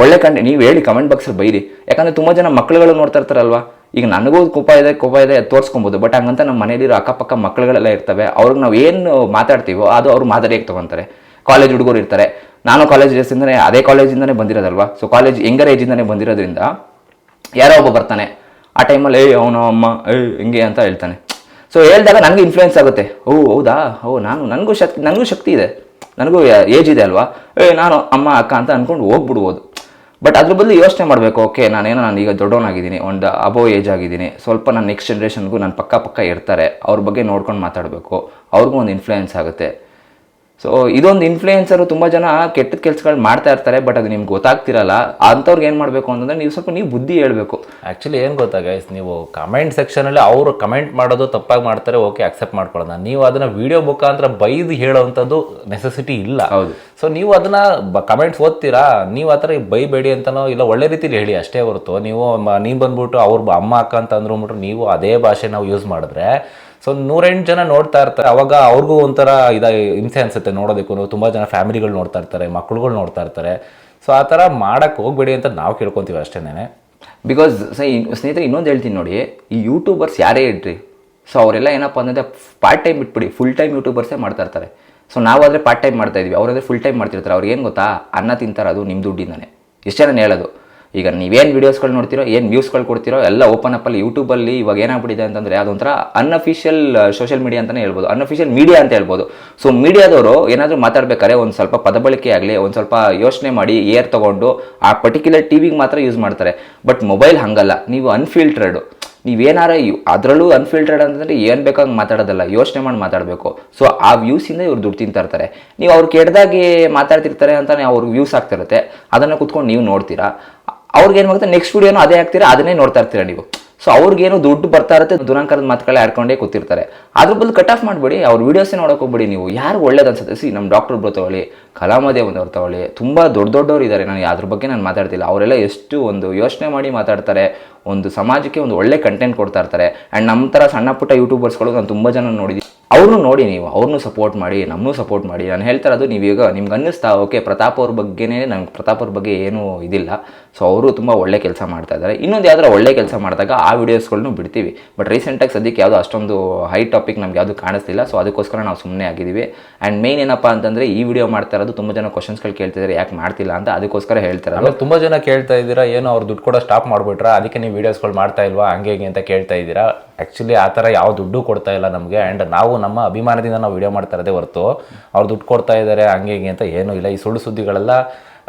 [SPEAKER 2] ಒಳ್ಳೆ ಕಂಡು ನೀವು ಹೇಳಿ ಕಮೆಂಟ್ ಬಾಕ್ಸಲ್ಲಿ ಬೈರಿ. ಯಾಕಂದರೆ ತುಂಬ ಜನ ಮಕ್ಕಳುಗಳು ನೋಡ್ತಾ ಇರ್ತಾರಲ್ವಾ? ಈಗ ನನಗೂ ಕೋಪ ಇದೆ ಕೋಪ ಇದೆ, ತೋರಿಸ್ಕೊಬೋದು. ಬಟ್ ಹಂಗಂತ ನಮ್ಮ ಮನೇಲಿರೋ ಅಕ್ಕಪಕ್ಕ ಮಕ್ಕಳುಗಳೆಲ್ಲ ಇರ್ತವೆ. ಅವ್ರಿಗೆ ನಾವು ಏನು ಮಾತಾಡ್ತೀವೋ ಅದು ಅವ್ರು ಮಾದರಿಯಾಗಿ ತೊಗೊತಾರೆ. ಕಾಲೇಜ್ ಹುಡುಗರು ಇರ್ತಾರೆ. ನಾನು ಕಾಲೇಜ್ ಡೇಸಿಂದನೇ ಅದೇ ಕಾಲೇಜಿಂದನೇ ಬಂದಿರೋದಲ್ವಾ? ಸೊ ಕಾಲೇಜ್ ಯಂಗರ್ ಏಜಿಂದನೇ ಬಂದಿರೋದ್ರಿಂದ ಯಾರೋ ಒಬ್ಬ ಬರ್ತಾನೆ. ಆ ಟೈಮಲ್ಲಿ ಏಯ್, ಅವನು ಅಮ್ಮ, ಏಯ್, ಹಿಂಗೆ ಅಂತ ಹೇಳ್ತಾನೆ. ಸೊ ಹೇಳಿದಾಗ ನನಗೆ ಇನ್ಫ್ಲೂಯೆನ್ಸ್ ಆಗುತ್ತೆ. ಓ, ಹೌದಾ? ಓ, ನಾನು, ನನಗೂ ಶಕ್ತಿ ನನಗೂ ಶಕ್ತಿ ಇದೆ. ನನಗೂ ಏಜ್ ಇದೆ ಅಲ್ವಾ? ಏ ನಾನು ಅಮ್ಮ, ಅಕ್ಕ ಅಂತ ಅಂದ್ಕೊಂಡು ಹೋಗ್ಬಿಡ್ಬೋದು. ಬಟ್ ಅದ್ರ ಬದಲು ಯೋಚನೆ ಮಾಡಬೇಕು, ಓಕೆ, ನಾನೇನೋ ನಾನು ಈಗ ದೊಡ್ಡವನಾಗಿದ್ದೀನಿ, ಒಂದು ಅಬೋ ಏಜ್ ಆಗಿದ್ದೀನಿ. ಸ್ವಲ್ಪ ನನ್ನ ನೆಕ್ಸ್ಟ್ ಜನ್ರೇಷನ್ಗೂ ನನ್ನ ಪಕ್ಕ ಪಕ್ಕ ಇರ್ತಾರೆ. ಅವ್ರ ಬಗ್ಗೆ ನೋಡ್ಕೊಂಡು ಮಾತಾಡಬೇಕು. ಅವ್ರಿಗೂ ಒಂದು ಇನ್ಫ್ಲೂಯೆನ್ಸ್ ಆಗುತ್ತೆ. ಸೊ ಇದೊಂದು ಇನ್ಫ್ಲೂಯೆನ್ಸರು ತುಂಬ ಜನ ಕೆಟ್ಟ ಕೆಲಸಗಳು ಮಾಡ್ತಾ ಇರ್ತಾರೆ ಬಟ್ ಅದು ನಿಮ್ಗೆ ಗೊತ್ತಾಗ್ತಿರಲ್ಲ ಅಂಥವ್ರಿಗೆ ಏನು ಮಾಡಬೇಕು ಅಂತಂದರೆ ನೀವು ಸ್ವಲ್ಪ ನೀವು ಬುದ್ಧಿ ಹೇಳಬೇಕು.
[SPEAKER 1] ಆ್ಯಕ್ಚುಲಿ ಏನು ಗೊತ್ತಾ ಗೈಸ್ ನೀವು ಕಮೆಂಟ್ ಸೆಕ್ಷನಲ್ಲಿ ಅವರು ಕಮೆಂಟ್ ಮಾಡೋದು ತಪ್ಪಾಗಿ ಮಾಡ್ತಾರೆ ಓಕೆ ಅಕ್ಸೆಪ್ಟ್ ಮಾಡ್ಕೊಳ್ಳೋಣ. ನೀವು ಅದನ್ನು ವೀಡಿಯೋ ಮುಖಾಂತರ ಬೈದು ಹೇಳೋವಂಥದ್ದು ನೆಸೆಸಿಟಿ ಇಲ್ಲ.
[SPEAKER 2] ಹೌದು.
[SPEAKER 1] ಸೊ ನೀವು ಅದನ್ನ ಕಮೆಂಟ್ಸ್ ಓದ್ತೀರಾ? ನೀವು ಆ ಥರ ಬೈಬೇಡಿ ಅಂತನೋ ಇಲ್ಲ ಒಳ್ಳೆ ರೀತಿಲಿ ಹೇಳಿ ಅಷ್ಟೇ ಹೊರತು. ನೀವು ನೀವು ಬಂದ್ಬಿಟ್ಟು ಅವ್ರ ಅಮ್ಮ ಅಕ್ಕ ಅಂತ ಅಂದ್ಬಿಟ್ರು ನೀವು ಅದೇ ಭಾಷೆ ನಾವು ಯೂಸ್ ಮಾಡಿದ್ರೆ ಸೊ ನೂರೆಂಟು ಜನ ನೋಡ್ತಾ ಇರ್ತಾರೆ. ಅವಾಗ ಅವ್ರಿಗೂ ಒಂಥರ ಇದ, ಹಿಂಸೆ ಅನ್ಸುತ್ತೆ ನೋಡೋದಕ್ಕೂ. ತುಂಬ ಜನ ಫ್ಯಾಮಿಲಿಗಳು ನೋಡ್ತಾ ಇರ್ತಾರೆ, ಮಕ್ಳುಗಳು ನೋಡ್ತಾ ಇರ್ತಾರೆ. ಸೊ ಆ ಥರ ಮಾಡಕ್ಕೆ ಹೋಗ್ಬೇಡಿ ಅಂತ ನಾವು ಕೇಳ್ಕೊತೀವಿ ಅಷ್ಟೇನೆ
[SPEAKER 2] ಬಿಕಾಸ್ ಸ್ನೇಹಿತರೆ, ಇನ್ನೊಂದು ಹೇಳ್ತೀನಿ ನೋಡಿ, ಈ ಯೂಟ್ಯೂಬರ್ಸ್ ಯಾರೇ ಇಡ್ರಿ ಸೊ ಅವರೆಲ್ಲ ಏನಪ್ಪ ಅಂದರೆ ಪಾರ್ಟ್ ಟೈಮ್ ಬಿಟ್ಬಿಡಿ ಫುಲ್ ಟೈಮ್ ಯೂಟ್ಯೂಬರ್ಸೇ ಮಾಡ್ತಾ ಇರ್ತಾರೆ. ಸೊ ನಾವಾದರೆ ಪಾರ್ಟ್ ಟೈಮ್ ಮಾಡ್ತಾ ಇದ್ವಿ. ಅವರಾದರೆ ಫುಲ್ ಟೈಮ್ ಮಾಡ್ತಿರ್ತಾರೆ. ಅವ್ರಿಗೆ ಏನು ಗೊತ್ತಾ? ಅನ್ನ ತಿಂತಾರೆ ಅದು ನಿಮ್ಮ ದುಡ್ಡಿಂದಾನೆ. ಇಷ್ಟೇ ನಾನು ಹೇಳೋದು? ಈಗ ನೀವೇನು ವೀಡಿಯೋಸ್ಗಳು ನೋಡ್ತಿರೋ, ಏನು ವ್ಯೂಸ್ಗಳು ಕೊಡ್ತಿರೋ, ಎಲ್ಲ ಓಪನ್ ಅಪ್ಪಲ್ಲಿ ಯೂಟ್ಯೂಬಲ್ಲಿ ಇವಾಗ ಏನಾಗ್ಬಿಟ್ಟಿದೆ ಅಂತಂದರೆ ಅದೊಂಥರ ಅನ್ಅಫಿಷಿಯಲ್ ಸೋಷಿಯಲ್ ಮೀಡಿಯಾ ಅಂತಲೇ ಹೇಳ್ಬೋದು. ಅನ್ಅಫಿಷಿಯಲ್ ಮೀಡಿಯಾ ಅಂತ ಹೇಳ್ಬೋದು. ಸೊ ಮೀಡಿಯಾದವರು ಏನಾದರೂ ಮಾತಾಡ್ಬೇಕಾದ್ರೆ ಒಂದು ಸ್ವಲ್ಪ ಪದಬಳಕೆ ಆಗಲಿ, ಒಂದು ಸ್ವಲ್ಪ ಯೋಚನೆ ಮಾಡಿ ಏರ್ ತಗೊಂಡು, ಆ ಪರ್ಟಿಕ್ಯುಲರ್ ಟಿ ವಿಗೆ ಮಾತ್ರ ಯೂಸ್ ಮಾಡ್ತಾರೆ. ಬಟ್ ಮೊಬೈಲ್ ಹಂಗಲ್ಲ. ನೀವು ಅನ್ಫಿಲ್ಟ್ರಡು ನೀವೇನಾರ ಅದರಲ್ಲೂ ಅನ್ಫಿಲ್ಟರ್ಡ್ ಅಂತಂದರೆ ಏನು ಬೇಕಾಗಿ ಮಾತಾಡೋದಲ್ಲ, ಯೋಚನೆ ಮಾಡಿ ಮಾತಾಡಬೇಕು. ಸೊ ಆ ವ್ಯೂಸಿಂದ ಇವ್ರು ದುಡ್ಡು ತಿಂತಾ ಇರ್ತಾರೆ. ನೀವು ಅವ್ರು ಕೆಟ್ಟದಾಗಿ ಮಾತಾಡ್ತಿರ್ತಾರೆ ಅಂತಾನೆ ಅವ್ರಿಗೆ ವ್ಯೂಸ್ ಆಗ್ತಿರುತ್ತೆ. ಅದನ್ನು ಕುತ್ಕೊಂಡು ನೀವು ನೋಡ್ತೀರಾ. ಅವ್ರಿಗೆ ಏನು ಮಾಡುತ್ತೆ ನೆಕ್ಸ್ಟ್ ವಿಡಿಯೋನು ಅದೇ ಹಾಕ್ತೀರಾ ಅದನ್ನೇ ನೋಡ್ತಾ ಇರ್ತೀರಾ ನೀವು. ಸೊ ಅವ್ರಿಗೇನು ದುಡ್ಡು ಬರ್ತಾ ಇರುತ್ತೆ, ದುರಂಕಾರದ ಮಾತುಗಳೇ ಆಡ್ಕೊಂಡೇ ಕೂತಿರ್ತಾರೆ. ಅದ್ರ ಬದಲು ಕಟ್ ಆಫ್ ಮಾಡಿಬಿಡಿ, ಅವ್ರ ವೀಡಿಯೋಸೇ ನೋಡೋಕೆ ಹೋಗ್ಬೇಡಿ ನೀವು. ಯಾರು ಒಳ್ಳೇದು ಅನ್ಸುತ್ತೆ ಸಿ ನಮ್ಮ ಡಾಕ್ಟರ್ ಒಬ್ರು ತಗೊಳ್ಳಿ ಅವ್ರು ತಗೊಳ್ಳಿ, ತುಂಬ ದೊಡ್ಡ ದೊಡ್ಡವರು ಇದ್ದಾರೆ ನಾನು ಅದ್ರ ಬಗ್ಗೆ ನಾನು ಮಾತಾಡ್ತಿಲ್ಲ. ಅವರೆಲ್ಲ ಎಷ್ಟು ಒಂದು ಯೋಚನೆ ಮಾಡಿ ಮಾತಾಡ್ತಾರೆ, ಒಂದು ಸಮಾಜಕ್ಕೆ ಒಂದು ಒಳ್ಳೆ ಕಂಟೆಂಟ್ ಕೊಡ್ತಾ ಇರ್ತಾರೆ. ಆ್ಯಂಡ್ ನಮ್ಮ ಥರ ಸಣ್ಣ ಪುಟ್ಟ ಯೂಟ್ಯೂಬರ್ಸ್ಗಳು ನಾನು ತುಂಬ ಜನ ನೋಡಿದ್ದೀನಿ ಅವ್ರನ್ನೂ ನೋಡಿ ನೀವು ಅವ್ರನ್ನೂ ಸಪೋರ್ಟ್ ಮಾಡಿ ನಮ್ಮನ್ನು ಸಪೋರ್ಟ್ ಮಾಡಿ. ನಾನು ಹೇಳ್ತಾ ನೀವು ನೀವೀಗ ನಿಮ್ಗೆ ಅನ್ನಿಸ್ತಾ ಓಕೆ ಪ್ರತಾಪ್ ಅವ್ರ ಬಗ್ಗೆನೇ ನಂಗೆ ಪ್ರತಾಪ್ ಅವ್ರ ಬಗ್ಗೆ ಏನೂ ಇದಿಲ್ಲ. ಸೊ ಅವರು ತುಂಬ ಒಳ್ಳೆ ಕೆಲಸ ಮಾಡ್ತಾ ಇದ್ದಾರೆ ಇನ್ನೊಂದು ಯಾವ್ದಾರು ಒಳ್ಳೆ ಕೆಲಸ ಮಾಡಿದಾಗ ಆ ವಿಡಿಯೋಸ್ಗಳನ್ನೂ ಬಿಡ್ತೀವಿ. ಬಟ್ ರೀಸೆಂಟಾಗಿ ಸದ್ಯಕ್ಕೆ ಯಾವುದೋ ಅಷ್ಟೊಂದು ಹೈ ಟಾಪಿಕ್ ನಮ್ಗೆ ಯಾವುದು ಕಾಣಿಸ್ತಿಲ್ಲ. ಸೊ ಅದಕ್ಕೋಸ್ಕರ ನಾವು ಸುಮ್ಮನೆ ಆಗಿದ್ದೀವಿ ಆ್ಯಂಡ್ ಮೇನ್ ಏನಪ್ಪ ಅಂತಂದರೆ, ಈ ವಿಡಿಯೋ ಮಾಡ್ತಾ ಇರೋದು ತುಂಬ ಜನ ಕ್ವಶನ್ಸ್ಗಳು ಕೇಳ್ತಿದ್ದಾರೆ ಯಾಕೆ ಮಾಡ್ತಿಲ್ಲ ಅಂತ ಅದಕ್ಕೋಸ್ಕರ ಹೇಳ್ತಾರೆ
[SPEAKER 1] ತುಂಬಾ ಜನ ಕೇಳ್ತಾ ಇದ್ದೀರಾ, ಏನು ಅವ್ರು ದುಡ್ಡು ಕೂಡ ಸ್ಟಾಪ್ ಮಾಡ್ಬಿಟ್ರಾ, ಅದಕ್ಕೆ ನೀವು ವೀಡಿಯೋಸ್ಗಳು ಮಾಡ್ತಾ ಇಲ್ವಾ, ಹಂಗೆ ಹೇಗೆ ಅಂತ ಕೇಳ್ತಾ ಇದ್ದೀರಾ. ಆ್ಯಕ್ಚುಲಿ ಆ ಥರ ಯಾವ ದುಡ್ಡು ಕೊಡ್ತಾ ಇಲ್ಲ ನಮಗೆ. ಆ್ಯಂಡ್ ನಾವು ನಮ್ಮ ಅಭಿಮಾನದಿಂದ ನಾವು ವಿಡಿಯೋ ಮಾಡ್ತಾ ಇರೋದೇ ಹೊರತು. ಅವ್ರು ದುಡ್ಡು ಕೊಡ್ತಾ ಇದ್ದಾರೆ ಹಂಗೆ ಹಿಂಗೆ ಅಂತ ಏನೂ ಇಲ್ಲ. ಈ ಸುಳ್ಳು ಸುದ್ದಿಗಳೆಲ್ಲ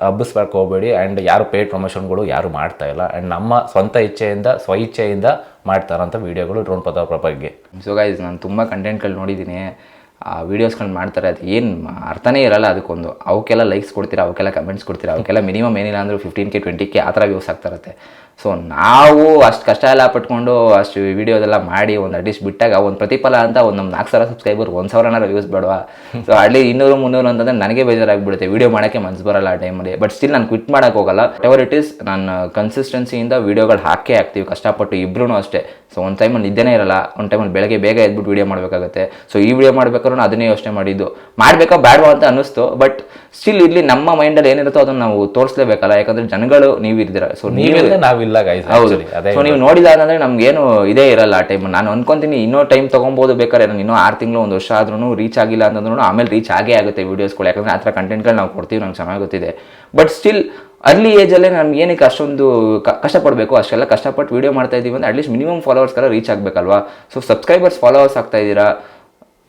[SPEAKER 1] ಹಬ್ಬಿಸ್ಬೇಕು ಹೋಗಬೇಡಿ. ಆ್ಯಂಡ್ ಯಾರು ಪೇಡ್ ಪ್ರಮೋಷನ್ಗಳು ಯಾರು ಮಾಡ್ತಾ ಇಲ್ಲ. ಆ್ಯಂಡ್ ನಮ್ಮ ಸ್ವಂತ ಇಚ್ಛೆಯಿಂದ, ಸ್ವ ಇಚ್ಛೆಯಿಂದ ಮಾಡ್ತಾರಂಥ ವೀಡಿಯೋಗಳು ಡ್ರೋನ್ ಪ್ರತಾಪ್ ಬಗ್ಗೆ
[SPEAKER 2] ಸೊ ಗೈಸ್ ನಾನು ತುಂಬ ಕಂಟೆಂಟ್ಗಳು ನೋಡಿದ್ದೀನಿ. ಆ ವೀಡಿಯೋಸ್ಗಳು ಮಾಡ್ತಾರೆ, ಅದು ಏನು ಅರ್ಥನೇ ಇರಲ್ಲ ಅದಕ್ಕೊಂದು. ಅವಕ್ಕೆಲ್ಲ ಲೈಕ್ಸ್ ಕೊಡ್ತೀರಾ, ಅವಕ್ಕೆಲ್ಲ ಕಮೆಂಟ್ಸ್ ಕೊಡ್ತೀರಾ, ಅವಕ್ಕೆಲ್ಲ ಮಿನಿಮಮ್ ಏನಿಲ್ಲ ಅಂದರೂ ಫಿಫ್ಟೀನ್ ಕೆ ಟ್ವೆಂಟಿ ಕೆ ಆ ಥರ ವ್ಯೂಸ್ ಆಗ್ತಾ ಇರುತ್ತೆ. ಸೊ ನಾವು ಅಷ್ಟು ಕಷ್ಟ ಎಲ್ಲ ಪಟ್ಕೊಂಡು ಅಷ್ಟು ವಿಡಿಯೋದೆಲ್ಲ ಮಾಡಿ ಒಂದು ಅಟ್ಲೀಸ್ಟ್ ಬಿಟ್ಟಾಗ ಒಂದು ಪ್ರತಿಫಲ ಅಂತ ಒಂದು ನಮ್ಮ ನಾಲ್ಕು ಸಾವಿರ ಸಬ್ಸ್ಕ್ರೈಬರ್ ಒಂದು ಸಾವಿರನಾರು ವ್ಯೂಸ್ ಬೇಡವಾ? ಸೊ ಅಲ್ಲಿ ಇನ್ನೂರು ಮುನ್ನೂರು ಅಂತಂದ್ರೆ ನನಗೆ ಬೇಜಾರಾಗ್ಬಿಡುತ್ತೆ. ವಿಡಿಯೋ ಮಾಡೋಕ್ಕೆ ಮನ್ಸು ಬರಲ್ಲ ಆ ಟೈಮಲ್ಲಿ ಬಟ್ ಸ್ಟಿಲ್ ನಾನು ಕ್ವಿಟ್ ಮಾಡೋಕೆ ಹೋಗಲ್ಲ. ಎವರ್ ಇಟ್ ಈಸ್ ನಾನು ಕನ್ಸಿಸ್ಟೆನ್ಸಿಯಿಂದ ವೀಡಿಯೋಗಳು ಹಾಕೇ ಹಾಕ್ತೀವಿ. ಕಷ್ಟಪಟ್ಟು ಇಬ್ಬರೂ ಅಷ್ಟೇ. ಸೊ ಒಂದು ಟೈಮಲ್ಲಿ ನಿದ್ದೆನೇ ಇರಲ್ಲ. ಒಂದು ಟೈಮಲ್ಲಿ ಬೆಳಗ್ಗೆ ಬೇಗ ಎದ್ಬಿಟ್ಟು ವಿಡಿಯೋ ಮಾಡಬೇಕಾಗುತ್ತೆ. ಸೊ ಈ ವಿಡಿಯೋ ಮಾಡಬೇಕಾದ್ರೂ ಅದನ್ನೇ ಯೋಚನೆ ಮಾಡಿದ್ದು. ಮಾಡಬೇಕಾ ಬೇಡವಾ ಅಂತ ಅನ್ನಿಸ್ತು. ಬಟ್ ಸ್ಟಿಲ್ ಇಲ್ಲಿ ನಮ್ಮ ಮೈಂಡಲ್ಲಿ ಏನಿರುತ್ತೋ ಅದನ್ನು ನಾವು ತೋರಿಸಲೇಬೇಕಲ್ಲ. ಯಾಕಂದ್ರೆ ಜನಗಳು ನೀವು ಇರ್ತೀರ ಸೊ ನೀವಿಲ್ಲ.
[SPEAKER 1] ನೀವಿಲ್ಲದೆ ನಾವಿಲ್ಲ ಗೈಸ್
[SPEAKER 2] ಹೌದು.
[SPEAKER 1] ಅದೇ
[SPEAKER 2] ಸೊ ನೀವು ನೋಡಿದಾರಂದ್ರೆ ನಮ್ಗೆ ಏನು ಇದೇ ಇರಲ್ಲ ಆ ಟೈಮ್ ನಾನು ಅನ್ಕೊಂತೀನಿ ಇನ್ನೂ ಟೈಮ್ ತಗೊಬೋದು ಬೇಕಾದ್ರೆ ನಾನು ಇನ್ನೂ ಆರು ತಿಂಗಳು ಒಂದು ವರ್ಷ ಆದ್ರೂ ರೀಚ್ ಆಗಿಲ್ಲ ಅಂತಂದ್ರೂ ಆಮೇಲೆ ರೀಚ್ ಆಗೇ ಆಗುತ್ತೆ ವೀಡಿಯೋಸ್ಗಳು ಯಾಕಂದ್ರೆ ಆ ಥರ ಕಂಟೆಂಟ್ಗಳು ನಾವು ಕೊಡ್ತೀವಿ ನಂಗೆ ಚೆನ್ನಾಗಿ ಗೊತ್ತಿದೆ ಬಟ್ ಸ್ಟಿಲ್ ಅರ್ಲಿ ಏಜಲ್ಲೇ ನಮ್ಗೆ ಏನಕ್ಕೆ ಅಷ್ಟೊಂದು ಕಷ್ಟಪಡಬೇಕು? ಅಷ್ಟೆಲ್ಲ ಕಷ್ಟಪಟ್ಟು ವೀಡಿಯೋ ಮಾಡ್ತಾ ಇದ್ದೀವಿ ಅಂದ್ರೆ ಅಟ್ಲೀಸ್ಟ್ ಮಿನಿಮಮ್ ಫಾಲೋವರ್ಸ್ಗೆಲ್ಲ ರೀಚ್ ಆಗಬೇಕಲ್ವಾ? ಸೊ ಸಬ್ಸ್ಕ್ರೈಬರ್ಸ್ ಫಾಲೋವರ್ಸ್ ಆಗ್ತಾ ಇದ್ದೀರಾ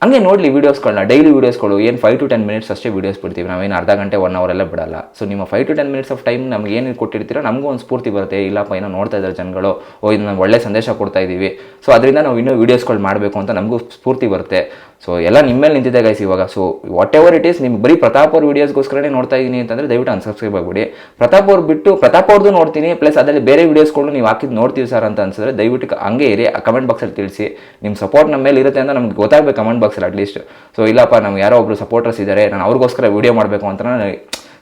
[SPEAKER 2] ಹಂಗೆ ನೋಡಲಿ ವೀಡಿಯೋಸ್ಗಳನ್ನ ಡೈಲಿ ವೀಡಿಯೋಸ್ಗಳು ಏನು ಫೈವ್ ಟು ಟೆನ್ ಮಿನಿಟ್ಸ್ ಅಷ್ಟೇ ವೀಡಿಯೋಸ್ ಬಿಡ್ತೀವಿ. ನಾವೇನು ಅರ್ಧ ಗಂಟೆ ಒನ್ ಅವರ್ ಎಲ್ಲ ಬಿಡಲ್ಲ. ಸೊ ನಿಮ್ಮ five to ten minutes of time ನಮ್ಗೆ ಏನು ಕೊಟ್ಟಿರ್ತೀರೋ ನಮಗೂ ಒಂದು ಸ್ಫೂರ್ತಿ ಬರುತ್ತೆ. ಇಲ್ಲಪ್ಪ, ಏನೋ ನೋಡ್ತಾ ಇದ್ದಾರೆ ಜನಗಳು. ಓ ನಾವು ಒಳ್ಳೆ ಸಂದೇಶ ಕೊಡ್ತಾ ಇದ್ದೀವಿ ಸೊ ಅದರಿಂದ ನಾವು ಇನ್ನೂ ವೀಡಿಯೋಸ್ಗಳು ಮಾಡಬೇಕು ಅಂತ ನಮಗೂ ಸ್ಫೂರ್ತಿ ಬರುತ್ತೆ. ಸೊ ಎಲ್ಲ ನಿಮ್ಮ ಮೇಲೆ ನಿಂತಿದೆ ಗೈಸ್ ಇವಾಗ. So whatever it is ನಿಮ್ಗೆ ಬರೀ ಪ್ರತಾಪ್ ಅವ್ರ ವೀಡಿಯೋಸ್ಗೋಸ್ಕರನೇ ನೋಡ್ತಾ ಇದ್ದೀನಿ ಅಂತಂದರೆ ದಯವಿಟ್ಟು ಅನ್ಸಬ್ಸ್ಕ್ರೈಬ್ ಆಗ್ಬಿಡಿ. ಪ್ರತಾಪ್ ಅವ್ರು ಬಿಟ್ಟು, ಪ್ರತಾಪ್ ಅವ್ರದ್ದು ನೋಡ್ತೀನಿ ಪ್ಲಸ್ ಅದರಲ್ಲಿ ಬೇರೆ ವೀಡಿಯೋಸ್ಗಳು ನೀವು ಹಾಕಿದ್ದು ನೋಡ್ತೀವಿ ಸರ್ ಅಂತ ಅನ್ಸಿದ್ರೆ ದಯವಿಟ್ಟು ಹಂಗೆ ಇರಿ ಕಮೆಂಟ್ ಬಾಕ್ಸಲ್ಲಿ ತಿಳಿಸಿ. ನಿಮ್ಮ ಸಪೋರ್ಟ್ ನಮ್ಮ ಮೇಲೆ ಇರುತ್ತೆ ಅಂತ ನಮ್ಗೆ ಗೊತ್ತಾಗಬೇಕು ಕಮೆಂಟ್ ಬಾಕ್ಸಲ್ಲಿ ಅಟ್ಲೀಸ್ಟ್ ಸೊ ಇಲ್ಲಪ್ಪ, ನಮ್ಗೆ ಯಾರೋ ಒಬ್ರು ಸಪೋರ್ಟರ್ಸ್ ಇದ್ದಾರೆ ನಾನು ಅವ್ರಿಗೋಸ್ಕರ ವೀಡಿಯೋ ಮಾಡಬೇಕು ಅಂತ ನಾನು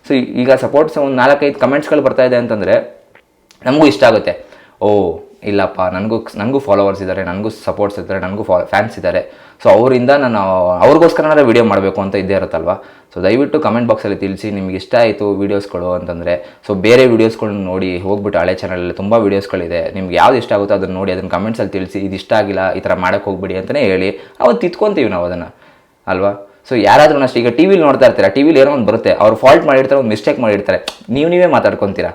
[SPEAKER 2] ಸೊ ಈಗ ಸಪೋರ್ಟ್ಸ್ ಒಂದು ನಾಲ್ಕೈದು ಕಮೆಂಟ್ಸ್ಗಳು ಬರ್ತಾ ಇದೆ ಅಂತಂದರೆ ನಮಗೂ ಇಷ್ಟ ಆಗುತ್ತೆ. ಓ ಇಲ್ಲಪ್ಪ, ನನಗೂ ನನಗೂ ಫಾಲೋವರ್ಸ್ ಇದ್ದಾರೆ ನನಗೂ ಸಪೋರ್ಟ್ಸ್ ಇದ್ದಾರೆ ನನಗೂ ಫಾ ಫ್ಯಾನ್ಸ್ ಇದ್ದಾರೆ ಸೊ ಅವರಿಂದ ನಾನು, ಅವ್ರಿಗೋಸ್ಕರನಾದ್ರೆ ವೀಡಿಯೋ ಮಾಡಬೇಕು ಅಂತ ಇದ್ದೇ ಇರುತ್ತಲ್ವ? ಸೊ ದಯವಿಟ್ಟು ಕಮೆಂಟ್ ಬಾಕ್ಸಲ್ಲಿ ತಿಳಿಸಿ, ನಿಮ್ಗೆ ಇಷ್ಟ ಆಯಿತು ವೀಡಿಯೋಸ್ಗಳು ಅಂತಂದರೆ. ಸೊ ಬೇರೆ ವೀಡಿಯೋಸ್ಗಳನ್ನ ನೋಡಿ ಹೋಗ್ಬಿಟ್ಟು ಹಳೆ ಚಾನಲಲ್ಲಿ ತುಂಬ ವೀಡಿಯೋಸ್ಗಳಿದೆ ನಿಮ್ಗೆ ಯಾವ್ದು ಇಷ್ಟ ಆಗುತ್ತೋ ಅದನ್ನು ನೋಡಿ ಅದನ್ನು ಕಮೆಂಟ್ಸಲ್ಲಿ ತಿಳಿಸಿ, ಇದು ಇಷ್ಟ ಆಗಿಲ್ಲ, ಈ ಥರ ಮಾಡೋಕ್ಕೆ ಹೋಗ್ಬಿಡಿ ಅಂತಲೇ ಹೇಳಿ. ಅವತ್ತು ತಿತ್ಕೊಂತೀವಿ ನಾವು ಅದನ್ನು. ಅಲ್ವಾ? ಸೊ ಯಾರಾದರೂ ಅಷ್ಟು ಈಗ ಟಿ ವಿಲಿ ನೋಡ್ತಾ ಇರ್ತೀರ? ಟಿ ವಿಲಿ ಏನೋ ಒಂದು ಬರುತ್ತೆ, ಅವ್ರು ಫಾಲ್ಟ್ ಮಾಡಿರ್ತಾರೆ, ಒಂದು ಮಿಸ್ಟೇಕ್ ಮಾಡಿರ್ತಾರೆ. ನೀವು ನೀವೇ ಮಾತಾಡ್ಕೊತೀರಾ?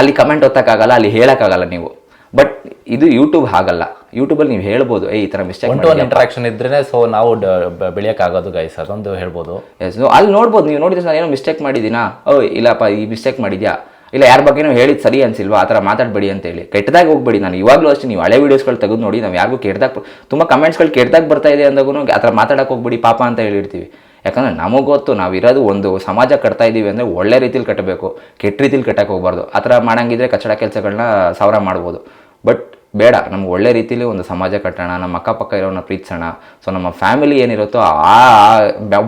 [SPEAKER 2] ಅಲ್ಲಿ ಕಮೆಂಟ್ ಒತ್ತಕ್ಕಾಗಲ್ಲ, ಅಲ್ಲಿ ಹೇಳೋಕ್ಕಾಗಲ್ಲ ನೀವು. ಬಟ್ ಇದು ಯೂಟ್ಯೂಬ್ ಹಾಗಲ್ಲ. ಯೂಟ್ಯೂಬಲ್ಲಿ ನೀವು ಹೇಳ್ಬೋದು ಏ ಈ ಥರ mistake
[SPEAKER 1] one to one interaction ಇದ್ರೇ ಸೊ ನಾವು ಬೆಳೆಯೋಕ್ಕಾಗೋದು ಗೈಸ್ ಅದೊಂದು ಹೇಳ್ಬೋದು.
[SPEAKER 2] ಎಸ್ ಅಲ್ಲಿ ನೋಡ್ಬೋದು ನೀವು ನೋಡಿದ್ರೆ ನಾನು ಏನೋ ಮಿಸ್ಟೇಕ್ ಮಾಡಿದ್ದೀನಾ? ಓ ಇಲ್ಲಪ್ಪ ಈ ಮಿಸ್ಟೇಕ್ ಮಾಡಿದ್ಯಾ? ಇಲ್ಲ ಯಾರ ಬಗ್ಗೆನೂ ಹೇಳಿದ್ದು ಸರಿ ಅನ್ಸಿಲ್ವಾ? ಆ ಥರ ಮಾತಾಡಬೇಡಿ ಅಂತ ಹೇಳಿ ಕೆಟ್ಟದಾಗ ಹೋಗ್ಬೇಡಿ ನಾನು. ಇವಾಗಲೂ ಅಷ್ಟೇ ನೀವು ಹಳೆ ವೀಡಿಯೋಸ್ಗಳು ತೆಗೆದು ನೋಡಿ ನಾವು ಯಾರಿಗೂ ಕೆಟ್ಟದಾಗ ತುಂಬ ಕಮೆಂಟ್ಸ್ಗಳು ಕೆಟ್ಟದಾಗ ಬರ್ತಾ ಇದೆ ಅಂದಾಗೂ ಆ ಥರ ಮಾತಾಡಕ್ಕೆ ಹೋಗ್ಬೇಡಿ ಪಾಪ ಅಂತ ಹೇಳಿರ್ತೀವಿ. ಯಾಕಂದ್ರೆ ನಮಗೆ ಗೊತ್ತು ಇರೋದು ಒಂದು ಸಮಾಜ ಕಟ್ತಾ ಇದ್ದೀವಿ ಅಂದರೆ ಒಳ್ಳೆ ರೀತಿಲಿ ಕಟ್ಟಬೇಕು ಕೆಟ್ಟ ರೀತಿಲಿ ಕಟ್ಟಕ್ಕೆ ಹೋಗ್ಬಾರ್ದು. ಆ ಥರ ಮಾಡಂಗಿದ್ರೆ ಕಚ್ಚಡ ಕೆಲಸಗಳನ್ನ ಸಾವಿರ ಮಾಡ್ಬೋದು. ಬೇಡ, ನಮ್ಗೆ ಒಳ್ಳೆ ರೀತಿಯಲ್ಲಿ ಒಂದು ಸಮಾಜ ಕಟ್ಟೋಣ, ನಮ್ಮ ಅಕ್ಕಪಕ್ಕ ಇರೋನ ಪ್ರೀತಿಸೋಣ. ಸೊ ನಮ್ಮ ಫ್ಯಾಮಿಲಿ ಏನಿರುತ್ತೋ ಆ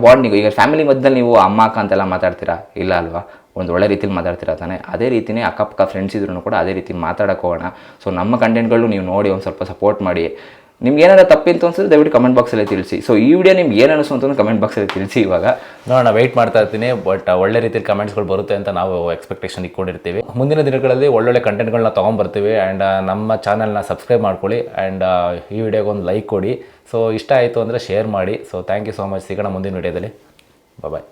[SPEAKER 2] ಬಾಂಡಿಂಗ್ ಈಗ ಫ್ಯಾಮಿಲಿ ಮಧ್ಯದಲ್ಲಿ ನೀವು ಅಮ್ಮ, ಅಕ್ಕ ಅಂತೆಲ್ಲ ಮಾತಾಡ್ತೀರಾ? ಇಲ್ಲ ಅಲ್ವಾ? ಒಂದು ಒಳ್ಳೆ ರೀತಿಯಲ್ಲಿ ಮಾತಾಡ್ತೀರಾ ತಾನೆ? ಅದೇ ರೀತಿನೇ ಅಕ್ಕಪಕ್ಕ ಫ್ರೆಂಡ್ಸ್ ಇದ್ರೂ ಕೂಡ ಅದೇ ರೀತಿ ಮಾತಾಡೋಕೆ ಹೋಗೋಣ. ಸೊ ನಮ್ಮ ಕಂಟೆಂಟ್ಗಳು ನೀವು ನೋಡಿ ಒಂದು ಸ್ವಲ್ಪ ಸಪೋರ್ಟ್ ಮಾಡಿ. ನಿಮ್ಗೆ ಏನಾರ ತಪ್ಪಿತ್ತು ಅನ್ಸುತ್ತೆ ದಯವಿಟ್ಟು ಕಮೆಂಟ್ ಬಾಕ್ಸಲ್ಲಿ ತಿಳಿಸಿ. ಸೊ ಈ ವಿಡಿಯೋ ನಿಮ್ಗೆ ಏನು ಅನಿಸ್ತು ಅಂತ ಕಮೆಂಟ್ ಬಾಕ್ಸಲ್ಲಿ ತಿಳಿಸಿ ಇವಾಗ.
[SPEAKER 1] ನೋಡೋಣ ವೆಯ್ಟ್ ಮಾಡ್ತಾ ಇರ್ತೀನಿ ಬಟ್ ಒಳ್ಳೆ ರೀತಿಯಲ್ಲಿ ಕಮೆಂಟ್ಸ್ಗಳು ಬರುತ್ತೆ ಅಂತ ನಾವು ಎಕ್ಸ್ಪೆಕ್ಟೇಷನ್ ಇಟ್ಕೊಂಡಿರ್ತೀವಿ. ಮುಂದಿನ ದಿನಗಳಲ್ಲಿ ಒಳ್ಳೊಳ್ಳೆ ಕಂಟೆಂಟ್ಗಳನ್ನ ತೊಗೊಂಬರ್ತೀವಿ ಆ್ಯಂಡ್ ನಮ್ಮ ಚಾನಲ್ನ ಸಬ್ಸ್ಕ್ರೈಬ್ ಮಾಡ್ಕೊಳ್ಳಿ ಆ್ಯಂಡ್ ಈ ವಿಡಿಯೋಗೆ ಒಂದು ಲೈಕ್ ಕೊಡಿ. ಸೊ ಇಷ್ಟ ಆಯಿತು ಅಂದರೆ ಶೇರ್ ಮಾಡಿ. So thank you so much ಸಿಗೋಣ ಮುಂದಿನ ವಿಡಿಯೋದಲ್ಲಿ ಬಾಯ್